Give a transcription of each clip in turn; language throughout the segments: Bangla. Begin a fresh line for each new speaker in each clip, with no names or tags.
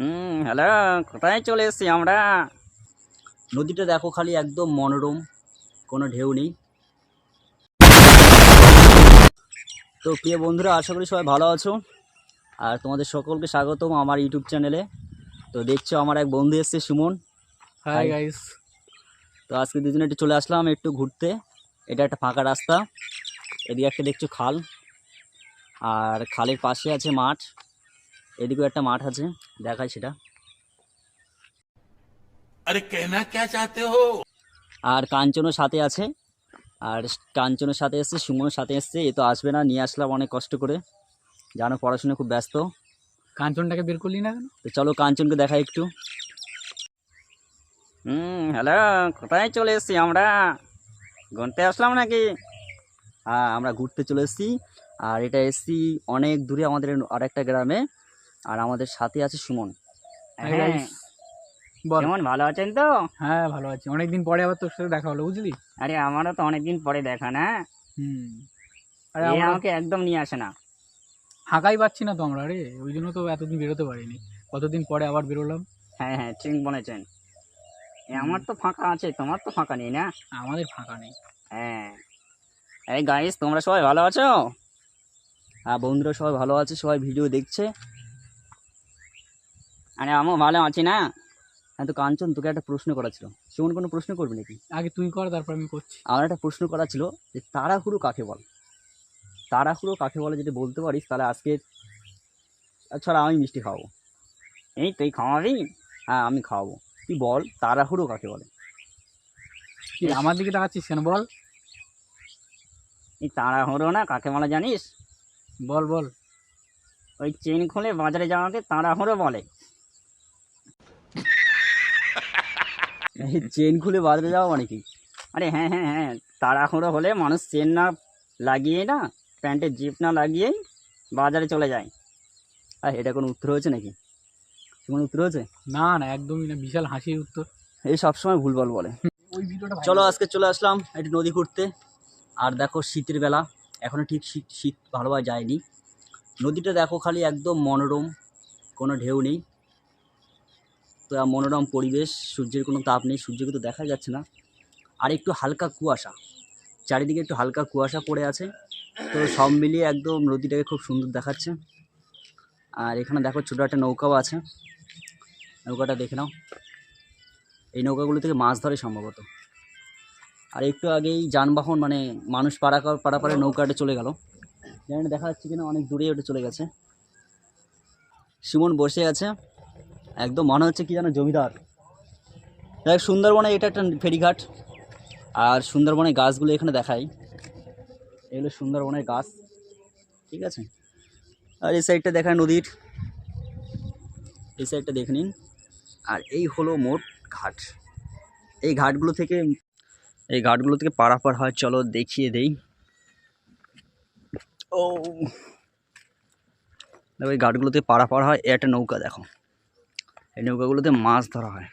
হুম হ্যালো কোথায় চলে এসেছি আমরা? নদীটা দেখো খালি একদম মনোরম কোনো ঢেউ নেই। তো প্রিয় বন্ধুরা আশা করি সবাই ভালো আছো। আর তোমাদের সকলকে স্বাগতম আমার ইউটিউব চ্যানেলে। তো দেখছ আমার এক বন্ধু এসছে সুমন।
হাই গাইস
তো আজকে দুজনে একটু চলে আসলাম একটু ঘুরতে। এটা একটা ফাঁকা রাস্তা এদিকে একটা দেখছ খাল। আর খালের পাশে আছে মাঠ। এদিকেও একটা মাঠ আছে দেখায় সেটা।
আরে কেনা কে চাতে হো?
আর কাঞ্চনও সাথে আছে আর কাঞ্চনের সাথে এসছে সুমনের সাথে এসছে এ তো আসবে না নিয়ে আসলাম অনেক কষ্ট করে। জানো পড়াশোনা খুব ব্যস্ত।
কাঞ্চনটাকে বের করলি না
তো চলো কাঞ্চনকে দেখাই একটু। হুম হ্যালো কোথায় চলে এসছি আমরা? ঘুরতে আসলাম নাকি? হ্যাঁ আমরা ঘুরতে চলে এসছি আর এটা এসছি অনেক দূরে আমাদের আর একটা গ্রামে। আর আমাদের সাথে আছে সুমন.
বল।
সুমন ভালো আছেন তো?
হ্যাঁ ভালো আছি। অনেকদিন পরে আবার তোর সাথে দেখা হলো বুঝলি?
আরে আমারও তো অনেকদিন পরে দেখা না?
হুম। আরে
এ আমাকে একদম নিয়ে আসে না।
ফাঁকাই পাচ্ছি না তো আমরা রে। ওই জন্য তো এতদিন বেরোতে পারিনি। কতদিন পরে আবার বেরোলাম?
হ্যাঁ হ্যাঁ ঠিক বলেছেন। এ আমার তো ফাঁকা আছে তোমার তো ফাঁকা নেই না?
আমাদের ফাঁকা নেই।
হ্যাঁ। এই গাইস তোমরা সবাই ভালো আছো? হ্যাঁ বন্ধুরা সবাই ভালো আছে সবাই ভিডিও দেখছে। আরে আমিও ভালো আছি না? হ্যাঁ তো কাঞ্চন তোকে একটা প্রশ্ন করা ছিল। সেমন কোনো প্রশ্ন করবি নাকি?
আগে তুই কর তারপর আমি করছি।
আমার একটা প্রশ্ন করা ছিল যে তাড়াহুড়ো কাকে বল? তাড়াহুড়ো কাকে বলে যদি বলতে পারিস তাহলে আজকে ছাড়া আমি মিষ্টি খাওয়াবো। এই তুই খাওয়াবি? হ্যাঁ আমি খাওয়াবো। তুই বল তাড়াহুড়ো কাকে বলে?
কি আমার দিকে তাকাচ্ছিস কেন? বল।
এই তাড়াহুড়ো না কাকে বলে জানিস?
বল বল।
ওই চেন খুলে বাজারে যাওয়াকে তাড়াহুড়ো বলে। চেন খুলে বাজারে যাওয়া মানে কি? আরে হ্যাঁ হ্যাঁ হ্যাঁ তাড়াহুড়ো হলে মানুষ চেন না লাগিয়ে না প্যান্টে জিপ না লাগিয়েই বাজারে চলে যায়। আর এটা কোনো উত্তর হয়েছে নাকি? কোনো উত্তর হয়েছে?
না না একদমই না বিশাল হাসির উত্তর।
এই সবসময় ভুলভাল বলে। চলো আজকে চলে আসলাম একটু নদী ঘুরতে। আর দেখো শীতের বেলা এখনও ঠিক শীত শীত ভালোভাবে যায়নি। নদীটা দেখো খালি একদম মনোরম কোনো ঢেউ নেই। মনোরম পরিবেশ, সূর্যের কোনো তাপ নেই সূর্যকে তো দেখা যাচ্ছে না। আর একটু হালকা কুয়াশা, চারিদিকে একটু হালকা কুয়াশা পড়ে আছে। তো সব মিলিয়ে একদম নদীটাকে খুব সুন্দর দেখাচ্ছে। আর এখানে দেখো ছোটো একটা নৌকাও আছে। নৌকাটা দেখে নাও। এই নৌকাগুলো থেকে মাছ ধরে সম্ভবত। আর একটু আগেই যানবাহন মানে মানুষ পাড়া পাড়াপাড়ে নৌকাটা চলে গেল। জানি দেখা যাচ্ছে কিনা, অনেক দূরে ওটা চলে গেছে। সুমন বসে আছে। একদম মনে হচ্ছে কি যেন জমিদার। দেখ সুন্দরবনে এটা একটা ফেরিঘাট। আর সুন্দরবনের গাছগুলো এখানে দেখাই। এগুলো সুন্দরবনের গাছ। ঠিক আছে? আর এই সাইডটা দেখায় নদীর। এই সাইডটা দেখে নিন। আর এই হলো মোট ঘাট। এই ঘাটগুলো থেকে, এই ঘাটগুলো থেকে পারাপার হয়। চলো দেখিয়ে দেই। ও। দেখো এই ঘাটগুলোতে পারাপার হয়। একটা নৌকা দেখো। এই নৌকাগুলোতে মাছ ধরা হয়।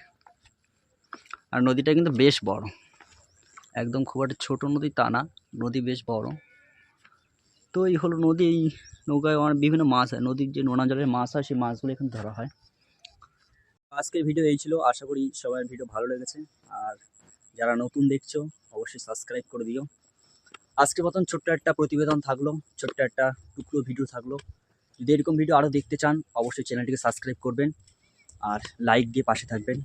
আর নদীটা কিন্তু বেশ বড়। একদম খুব একটা ছোটো নদী তা না, নদী বেশ বড়। তো এই হলো নদী, এই নৌকায় অনেক বিভিন্ন মাছ হয়। নদীর যে নোনা জলের মাছ হয়, সেই মাছগুলো এখানে ধরা হয়। আজকের ভিডিও এই ছিল। আশা করি সবার ভিডিও ভালো লেগেছে। আর যারা নতুন দেখছ, অবশ্যই সাবস্ক্রাইব করে দিও। আজকের মতন ছোট্ট একটা প্রতিবেদন থাকল, ছোট্ট একটা টুকরো ভিডিও থাকল। যদি এরকম ভিডিও আরও দেখতে চান, অবশ্যই চ্যানেলটিকে সাবস্ক্রাইব করবেন। আর লাইক দিয়ে পাশে থাকবেন।